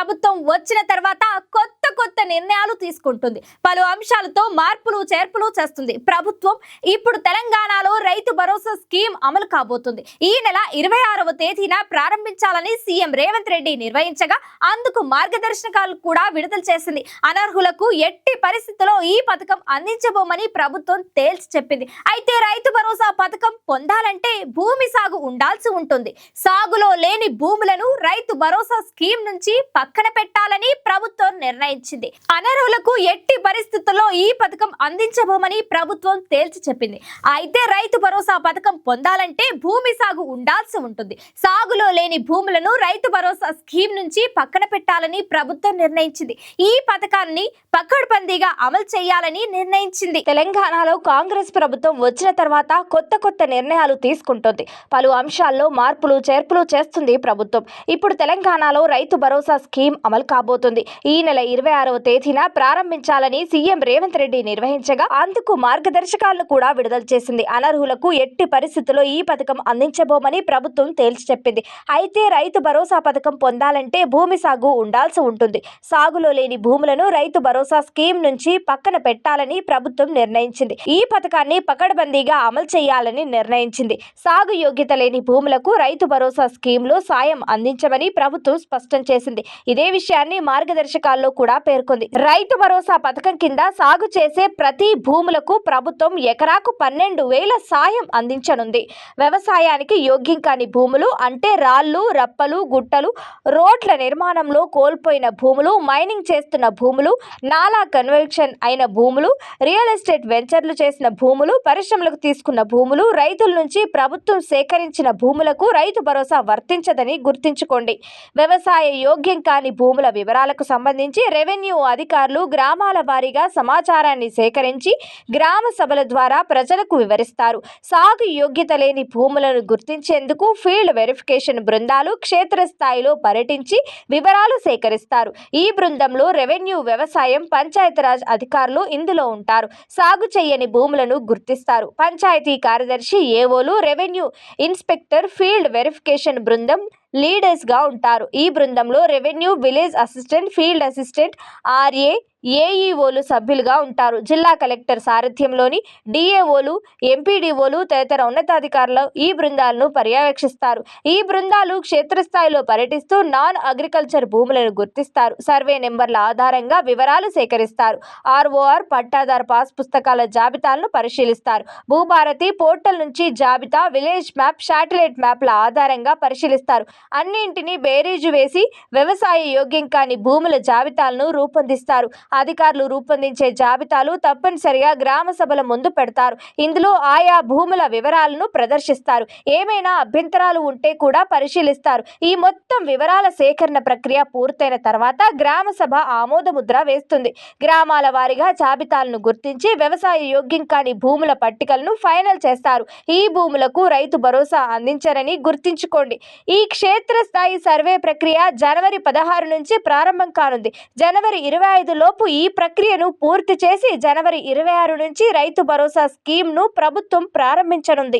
ప్రభుత్వం వచ్చిన తర్వాత కొత్త కొత్త నిర్ణయాలు తీసుకుంటుంది. పలు అంశాలతో మార్పులు చేర్పులు చేస్తుంది. ప్రభుత్వం ఇప్పుడు తెలంగాణలో రైతు భరోసా స్కీమ్ అమలు కాబోతుంది. ఈ నెల ఇరవై ఆరవ తేదీన ప్రారంభించాలని సీఎం రేవంత్ రెడ్డి నిర్వహించగా అందుకు మార్గదర్శకాలు కూడా విడుదల చేసింది. అనర్హులకు ఎట్టి పరిస్థితుల్లో ఈ పథకం అందించబోమని ప్రభుత్వం తేల్చి చెప్పింది. అయితే రైతు భరోసా పథకం పొందాలంటే భూమి సాగు ఉండాల్సి ఉంటుంది. సాగులో లేని భూములను రైతు భరోసా స్కీమ్ నుంచి పక్కన పెట్టాలని ప్రభుత్వం నిర్ణయించింది. ఇచ్చింది. అనర్హులకు ఎట్టి పరిస్థితుల్లో ఈ పథకం అందించబోమని ప్రభుత్వం తేల్చి చెప్పింది. అయితే రైతు భరోసా పథకం పొందాలంటే భూమి సాగు ఉండాల్సి ఉంటుంది. సాగులో లేని భూములను రైతు భరోసా స్కీమ్ నుంచి పక్కన పెట్టాలని ప్రభుత్వం నిర్ణయించింది. ఈ పథకాన్ని పక్కడబందీగా అమలు చేయాలని నిర్ణయించింది. తెలంగాణలో కాంగ్రెస్ ప్రభుత్వం వచ్చిన తర్వాత కొత్త కొత్త నిర్ణయాలు తీసుకుంటుంది. పలు అంశాల్లో మార్పులు చేర్పులు చేస్తుంది ప్రభుత్వం. ఇప్పుడు తెలంగాణలో రైతు భరోసా స్కీమ్ అమలు కాబోతుంది. ఈ నెల ఇరవై ఆరవ తేదీన ప్రారంభించాలని సీఎం రేవంత్ రెడ్డి నిర్వహించగా అందుకు మార్గదర్శకాలను కూడా విడుదల చేసింది. అనర్హులకు ఎట్టి పరిస్థితుల్లో ఈ పథకం అందించబోమని ప్రభుత్వం తేల్చి చెప్పింది. అయితే రైతు భరోసా పథకం పొందాలంటే భూమి సాగు ఉండాల్సి ఉంటుంది. సాగులో లేని భూములను రైతు భరోసా స్కీమ్ నుంచి పక్కన పెట్టాలని ప్రభుత్వం నిర్ణయించింది. ఈ పథకాన్ని పకడ్బందీగా అమలు చేయాలని నిర్ణయించింది. సాగు యోగ్యత లేని భూములకు రైతు భరోసా స్కీమ్లో సాయం అందించమని ప్రభుత్వం స్పష్టం చేసింది. ఇదే విషయాన్ని మార్గదర్శకాల్లో కూడా పేర్కొంది. రైతు భరోసా పథకం కింద సాగు చేసే ప్రతి భూములకు ప్రభుత్వం ఎకరాకు పన్నెండు వేల సాయం అందించనుంది. వ్యవసాయానికి యోగ్యం కాని భూములు అంటే రాళ్ళు రప్పలు గుట్టలు రోడ్ల నిర్మాణంలో కోల్పోయిన భూములు మైనింగ్ చేస్తున్న భూములు నాలా కన్వెక్షన్ అయిన భూములు రియల్ ఎస్టేట్ వెంచర్లు చేసిన భూములు పరిశ్రమలకు తీసుకున్న భూములు రైతుల నుంచి ప్రభుత్వం సేకరించిన భూములకు రైతు భరోసా వర్తించదని గుర్తుంచుకోండి. వ్యవసాయ యోగ్యం కాని భూముల వివరాలకు సంబంధించి రెవెన్యూ అధికారులు గ్రామాల వారీగా సమాచారాన్ని సేకరించి గ్రామ సభల ద్వారా ప్రజలకు వివరిస్తారు. సాగు యోగ్యత లేని భూములను గుర్తించేందుకు ఫీల్డ్ వెరిఫికేషన్ బృందాలు క్షేత్రస్థాయిలో పర్యటించి వివరాలు సేకరిస్తారు. ఈ బృందంలో రెవెన్యూ వ్యవసాయం పంచాయతీరాజ్ అధికారులు ఇందులో ఉంటారు. సాగు చేయని భూములను గుర్తిస్తారు. పంచాయతీ కార్యదర్శి ఏవోలు రెవెన్యూ ఇన్స్పెక్టర్ ఫీల్డ్ వెరిఫికేషన్ బృందం లీడర్స్గా ఉంటారు. ఈ బృందంలో revenue village assistant field assistant R A సభ్యులుగా ఉంటారు. జిల్లా కలెక్టర్ సారథ్యంలోని డిఏఓలు ఎంపీడీఓలు తదితర ఉన్నతాధికారులు ఈ బృందాలను పర్యవేక్షిస్తారు. ఈ బృందాలు క్షేత్రస్థాయిలో పర్యటిస్తూ నాన్ అగ్రికల్చర్ భూములను గుర్తిస్తారు. సర్వే నెంబర్ల ఆధారంగా వివరాలు సేకరిస్తారు. ఆర్ఓఆర్ పట్టాదార్ పాస్ పుస్తకాల జాబితాలను పరిశీలిస్తారు. భూభారతి పోర్టల్ నుంచి జాబితా విలేజ్ మ్యాప్ శాటిలైట్ మ్యాప్ల ఆధారంగా పరిశీలిస్తారు. అన్నింటినీ బేరీజు వేసి వ్యవసాయ యోగ్యం కాని భూముల జాబితాలను రూపొందిస్తారు. అధికారులు రూపొందించే జాబితాలు తప్పనిసరిగా గ్రామ సభల ముందు పెడతారు. ఇందులో ఆయా భూముల వివరాలను ప్రదర్శిస్తారు. ఏమైనా అభ్యంతరాలు ఉంటే కూడా పరిశీలిస్తారు. ఈ మొత్తం వివరాల సేకరణ ప్రక్రియ పూర్తయిన తర్వాత గ్రామ సభ ఆమోదముద్ర వేస్తుంది. గ్రామాల వారీగా జాబితాలను గుర్తించి వ్యవసాయ యోగ్యం కాని భూముల పట్టికలను ఫైనల్ చేస్తారు. ఈ భూములకు రైతు భరోసా అందించరని గుర్తుంచుకోండి. ఈ క్షేత్రస్థాయి సర్వే ప్రక్రియ జనవరి పదహారు నుంచి ప్రారంభం కానుంది. జనవరి ఇరవై ఐదు లోపు ఈ ప్రక్రియను పూర్తి చేసి జనవరి ఇరవై ఆరు నుంచి రైతు భరోసా స్కీమ్ను ప్రభుత్వం ప్రారంభించనుంది.